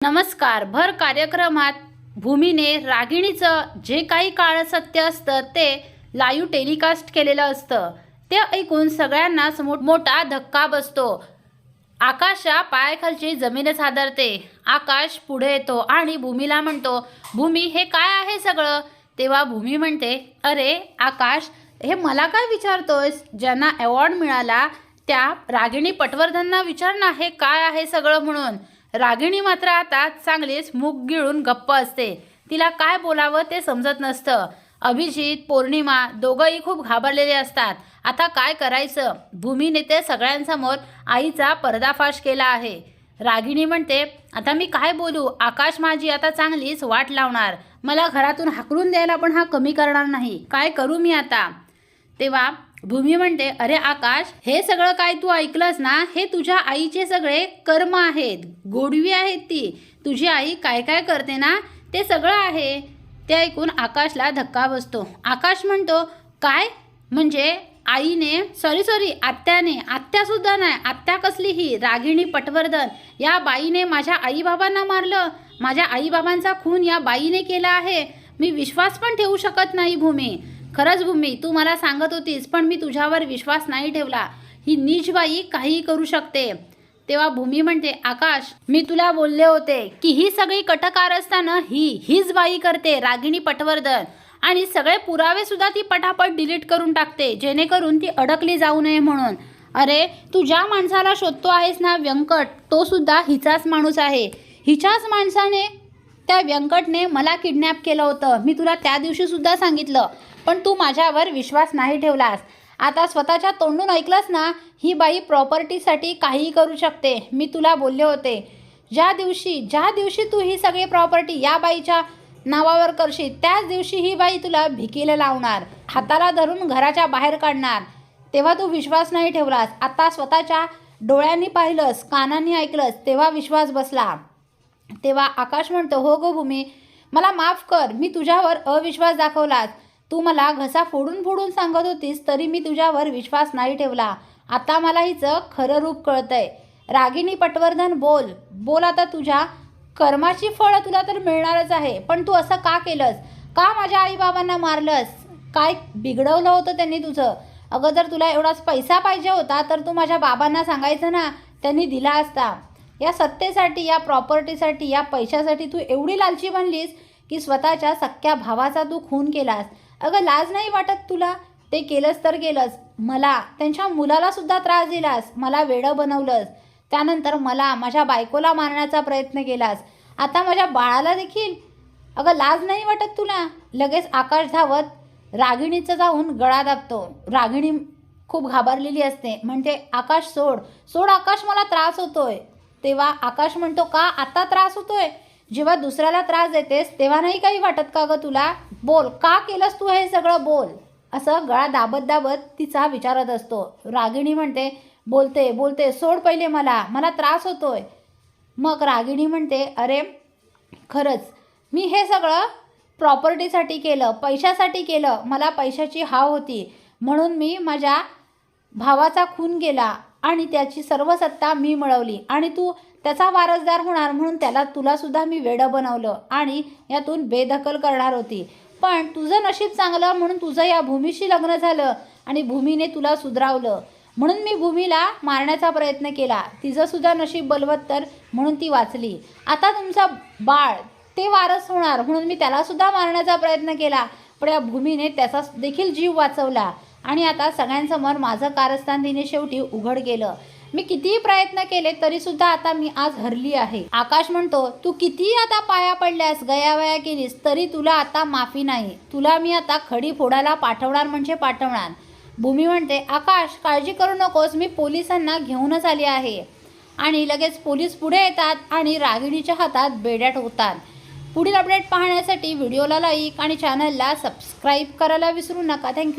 नमस्कार. भर कार्यक्रमात भूमीने रागिणीचं जे काही काळ सत्य असतं ते लाईव्ह टेलिकास्ट केलेलं असतं. ते ऐकून सगळ्यांनाच मोठमोठा धक्का बसतो. आकाशा पायाखालची जमीनच हादरते आकाश पुढे येतो आणि भूमीला म्हणतो भूमी हे काय आहे सगळं? तेव्हा भूमी म्हणते अरे आकाश हे मला काय विचारतोयस? ज्यांना अवॉर्ड मिळाला त्या रागिणी पटवर्धनना विचार ना हे काय आहे सगळं म्हणून? रागिणी मात्र आता चांगलीच मूग गिळून गप्प असते. तिला काय बोलावं ते समजत नसतं. अभिजित पौर्णिमा दोघंही खूप घाबरलेले असतात. आता काय करायचं? भूमीने ते सगळ्यांसमोर आईचा पर्दाफाश केला आहे. रागिणी म्हणते आता मी काय बोलू? आकाश माझी आता चांगलीच वाट लावणार. मला घरातून हाकलून द्यायला पण हा कमी करणार नाही. काय करू मी आता? तेव्हा भूमी म्हणते अरे आकाश हे सगळं काय तू ऐकलंस ना? हे तुझ्या आईचे सगळे कर्म आहेत. गोडवी आहेत ती. तुझी आई काय काय करते ना? ते सगळं आहे. ते ऐकून आकाशला धक्का बसतो. आकाश म्हणतो काय? म्हणजे आईने सॉरी सॉरी आत्याने आत्यासुद्धा नाही आत्या कसली ही रागिणी पटवर्धन या बाईने माझ्या आईबाबांना मारलं. माझ्या आईबाबांचा खून या बाईने केला आहे. मी विश्वास पण ठेवू शकत नाही भूमी. खरंच भूमी तू मला सांगत होतीस पण मी तुझ्यावर विश्वास नाही ठेवला. ही नीच बाई काहीही करू शकते. तेव्हा भूमी म्हणते आकाश मी तुला बोलले होते की ही सगळी कटकार असताना ही हीच बाई करते रागिणी पटवर्धन. आणि सगळे पुरावे सुद्धा ती पटापट डिलीट करून टाकते जेणेकरून ती अडकली जाऊ नये म्हणून. अरे तू ज्या माणसाला शोधतो आहेस ना व्यंकट तो सुद्धा हिचाच माणूस आहे. हिच्याच माणसाने त्या व्यंकटने मला किडनॅप केलं होतं. मी तुला त्या दिवशी सुद्धा सांगितलं. पण तू माझ्यावर विश्वास नाही ठेवलास. आता स्वतःच्या तोंडून ऐकलंस ना ही बाई प्रॉपर्टीसाठी काहीही करू शकते. मी तुला बोलले होते ज्या दिवशी ज्या दिवशी तू ही सगळी प्रॉपर्टी या बाईच्या नावावर करशील त्याच दिवशी ही बाई तुला भिकीला लावणार हाताला धरून घराच्या बाहेर काढणार. तेव्हा तू विश्वास नाही ठेवलास. आता स्वतःच्या डोळ्यांनी पाहिलंस कानांनी ऐकलंस तेव्हा विश्वास बसला. तेव्हा आकाश म्हणतो हो गो भूमी मला माफ कर मी तुझ्यावर अविश्वास दाखवलास. तू मला घसा फोडून फोडून सांगत होतीस तरी मी तुझ्यावर विश्वास नाही ठेवला. आता मला हिचं खरं रूप कळतंय. रागिणी पटवर्धन बोल. बोल आता तुझ्या. कर्माची फळं तुला तर मिळणारच आहे पण तू असं का केलंस? का माझ्या आईबाबांना मारलंस? काय बिघडवलं होतं त्यांनी तुझं? अगं जर तुला एवढाच पैसा पाहिजे होता तर तू माझ्या बाबांना सांगायचं ना? त्यांनी दिला असता. या सत्तेसाठी या प्रॉपर्टीसाठी या पैशासाठी तू एवढी लालची बनलीस की स्वतःच्या सख्या भावाचा तू खून केलास. अगं लाज नाही वाटत तुला? ते केलंस तर केलंस. मला त्यांच्या मुलाला सुद्धा त्रास दिलास. मला वेडं बनवलंस. त्यानंतर मला माझ्या बायकोला मारण्याचा प्रयत्न केलास. आता माझ्या बाळाला देखील. अगं लाज नाही वाटत तुला? लगेच आकाश धावत रागिणीचं जाऊन गळा दाबतो. रागिणी खूप घाबरलेली असते. म्हणते आकाश सोड. सोड आकाश मला त्रास होतोय. तेव्हा आकाश म्हणतो का? आता त्रास होतोय? जेव्हा दुसऱ्याला त्रास देतेस तेव्हा नाही काही वाटत का गं तुला? बोल का केलंस तू हे सगळं बोल? असं गळा दाबत दाबत तिचा विचारत असतो. रागिणी म्हणते बोलते बोलते सोड पहिले मला मला त्रास होतोय. मग रागिणी म्हणते अरे खरंच मी हे सगळं प्रॉपर्टीसाठी केलं पैशासाठी केलं मला पैशाची हाव होती. म्हणून मी माझ्या भावाचा खून केला आणि त्याची सर्व सत्ता मी मिळवली. आणि तू त्याचा वारसदार होणार म्हणून त्याला तुलासुद्धा मी वेडं बनवलं आणि यातून बेदखल करणार होती. पण तुझं नशीब चांगलं म्हणून तुझं या भूमीशी लग्न झालं आणि भूमीने तुला सुधरावलं. म्हणून मी भूमीला मारण्याचा प्रयत्न केला. तिचंसुद्धा नशीब बलवत्तर म्हणून ती वाचली. आता तुमचा बाळ ते वारस होणार म्हणून मी त्यालासुद्धा मारण्याचा प्रयत्न केला. पण या भूमीने त्याचा देखील जीव वाचवला. आणि आता सगळ्यांसमोर माझं कारस्थान तिने शेवटी उघड केलं मी कितीही प्रयत्न केले तरी सुद्धा आता मी आज हरली आहे. आकाश म्हणतो तू कितीही आता पाया पडल्यास गयावया केलीस तरी तुला आता माफी नाही. तुला मी आता खडी फोडायला पाठवणार म्हणजे पाठवणार. भूमी म्हणते आकाश काळजी करू नकोस मी पोलिसांना घेऊनच आली आहे. आणि लगेच पोलीस पुढे येतात आणि रागिणीच्या हातात बेड्या ठोकतात. पुढील अपडेट पाहण्यासाठी व्हिडिओला लाईक आणि चॅनलला सबस्क्राईब करायला विसरू नका. थँक्यू.